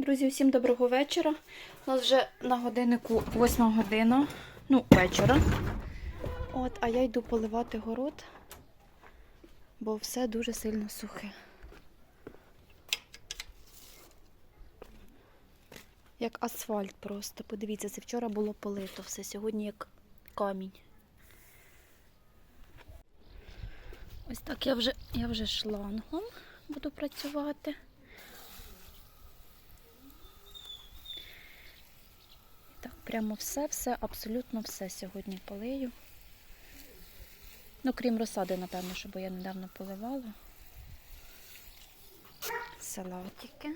Друзі, всім доброго вечора. У нас вже на годиннику 8 година, ну, вечора. От, а я йду поливати город, бо все дуже сильно сухе. Як асфальт просто. Подивіться, це вчора було полито все, сьогодні як камінь. Ось так я вже, я вже шлангом буду працювати. Так, прямо все, все, абсолютно все сьогодні полию. Ну, крім розсади, напевно, що бо я недавно поливала. Салатики.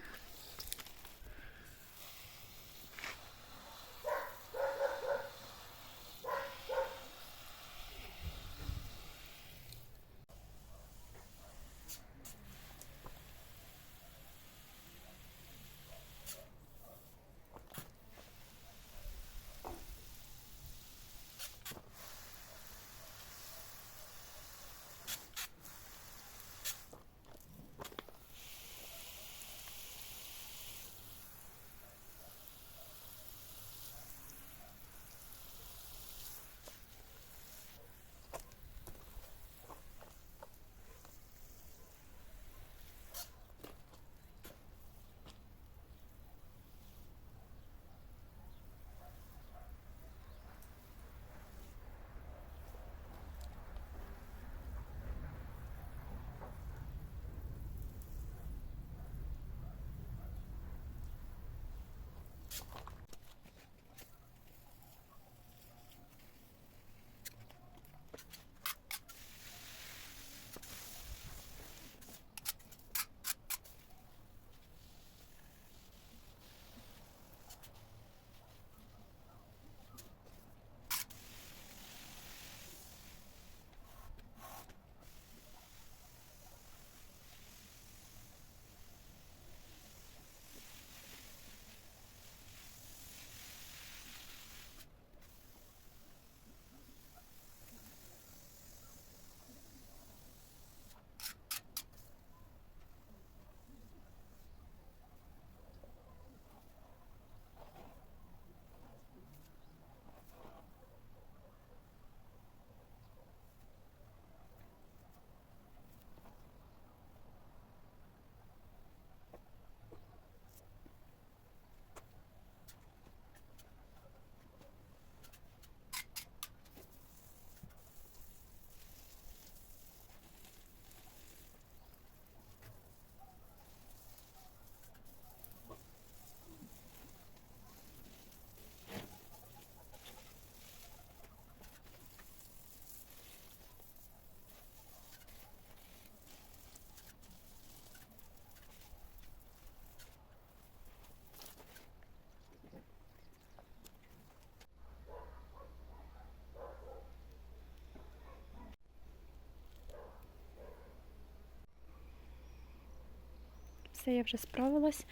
Все, я вже справилась.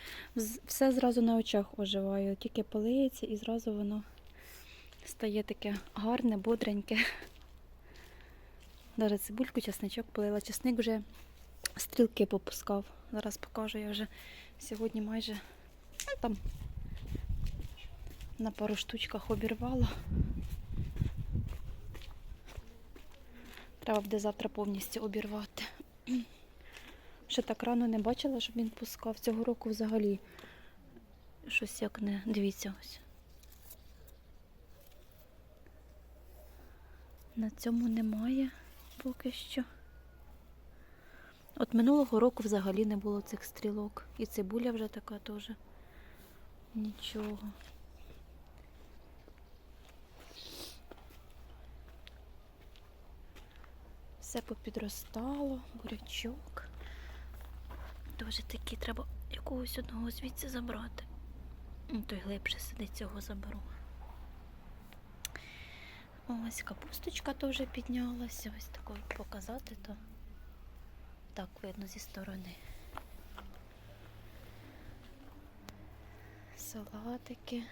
Все зразу на очах оживаю. Тільки полиється і зразу воно стає таке гарне, бодреньке. Даже цибульку, чесничок полила. Чесник вже стрілки попускав. Зараз покажу, я вже сьогодні майже ну, там на пару штучках обірвала. Треба буде завтра повністю обірвати. Ще так рано не бачила, щоб він пускав. Цього року взагалі щось як не. Дивіться ось. На цьому немає поки що. От минулого року взагалі не було цих стрілок. І цибуля вже така теж. Нічого. Все попідростало, бурячок. Дуже такі треба якогось одного звідси забрати. Ну, Той глибше сидить, цього заберу. Ось капусточка теж піднялася. Ось такою показати, то так видно зі сторони. Салатики.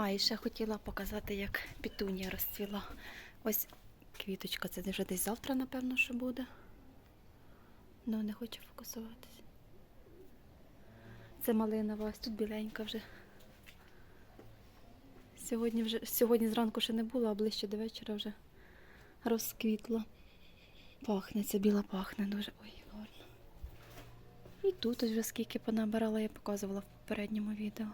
А, і ще хотіла показати, як пітунія розцвіла. Ось квіточка, це вже десь завтра, напевно, що буде. Ну, не хочу фокусуватися. Це малинова, ось тут біленька вже. Сьогодні вже сьогодні зранку ще не було, а ближче до вечора вже розквітла. Пахне, це біла пахне дуже. Ой, гарно. І тут ось вже скільки понабирала, я показувала в попередньому відео.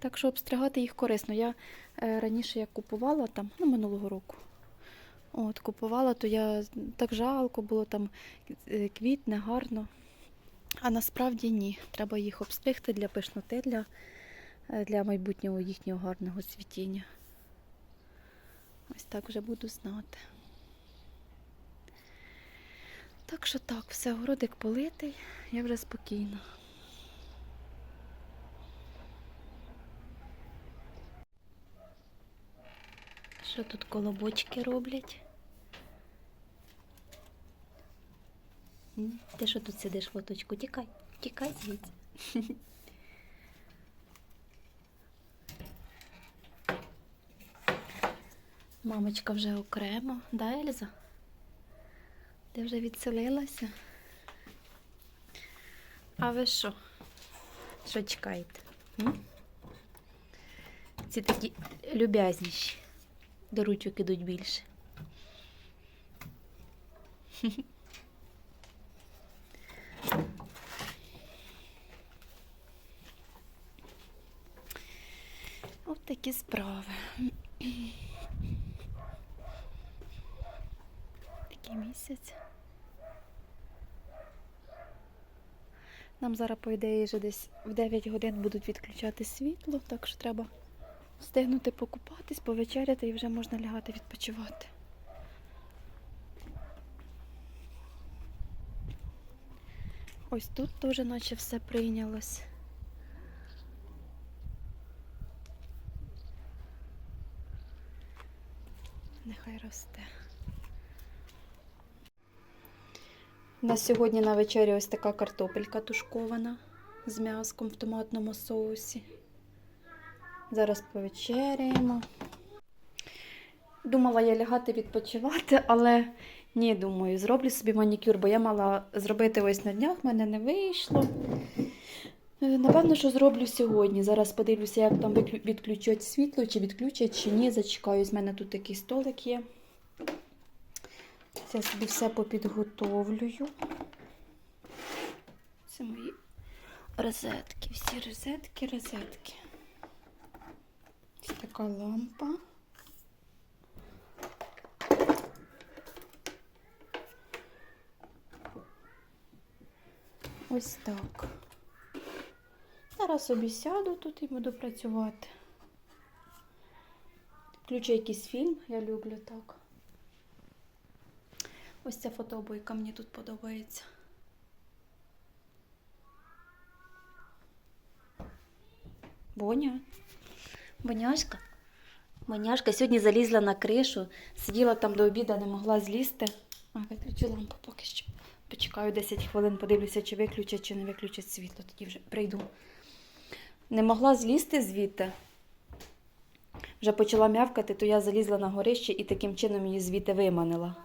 Так що обстригати їх корисно. Я е, раніше як купувала там, ну, минулого року. От, купувала, то я так жалко було там е, квітне, гарно. А насправді ні. Треба їх обстригти для пишноти, для, е, для майбутнього їхнього гарного цвітіння. Ось так вже буду знати. Так що так, все, городик политий, я вже спокійна. Що тут колобочки роблять? Ти що тут сидиш лоточку? Тікай, тікай звідси. Мамочка вже окремо, да, Ельза? Ти вже відселилася? А ви що? Що чекаєте? Ці такі любязніші. До ручок ідуть більше. От такі справи. Такий місяць. Нам зараз, по ідеї, вже десь в 9 годин будуть відключати світло, так що треба встигнути покупатись, повечеряти і вже можна лягати відпочивати. Ось тут теж наче все прийнялось. Нехай росте. У нас сьогодні на вечері ось така картопелька тушкована з м'яском в томатному соусі. Зараз повечеряємо. Думала я лягати відпочивати, але ні, думаю, зроблю собі манікюр, бо я мала зробити ось на днях, в мене не вийшло. Е, Напевно, що зроблю сьогодні. Зараз подивлюся, як там відключать світло, чи відключать, чи ні. Зачекаюсь, в мене тут такий столик є. Це собі все попідготовлюю. Це мої розетки. Всі розетки, розетки. Ось така лампа. Ось так. Зараз собі сяду тут і буду працювати. Включу якийсь фільм, я люблю так. Ось ця фотобойка мені тут подобається. Боня. Боняшка. Боняшка сьогодні залізла на кришу, сиділа там до обіду, не могла злізти. А, виключу лампу поки що. Почекаю 10 хвилин, подивлюся, чи виключать, чи не виключать світло. Тоді вже прийду. Не могла злізти звідти. Вже почала м'явкати, то я залізла на горище і таким чином її звідти виманила.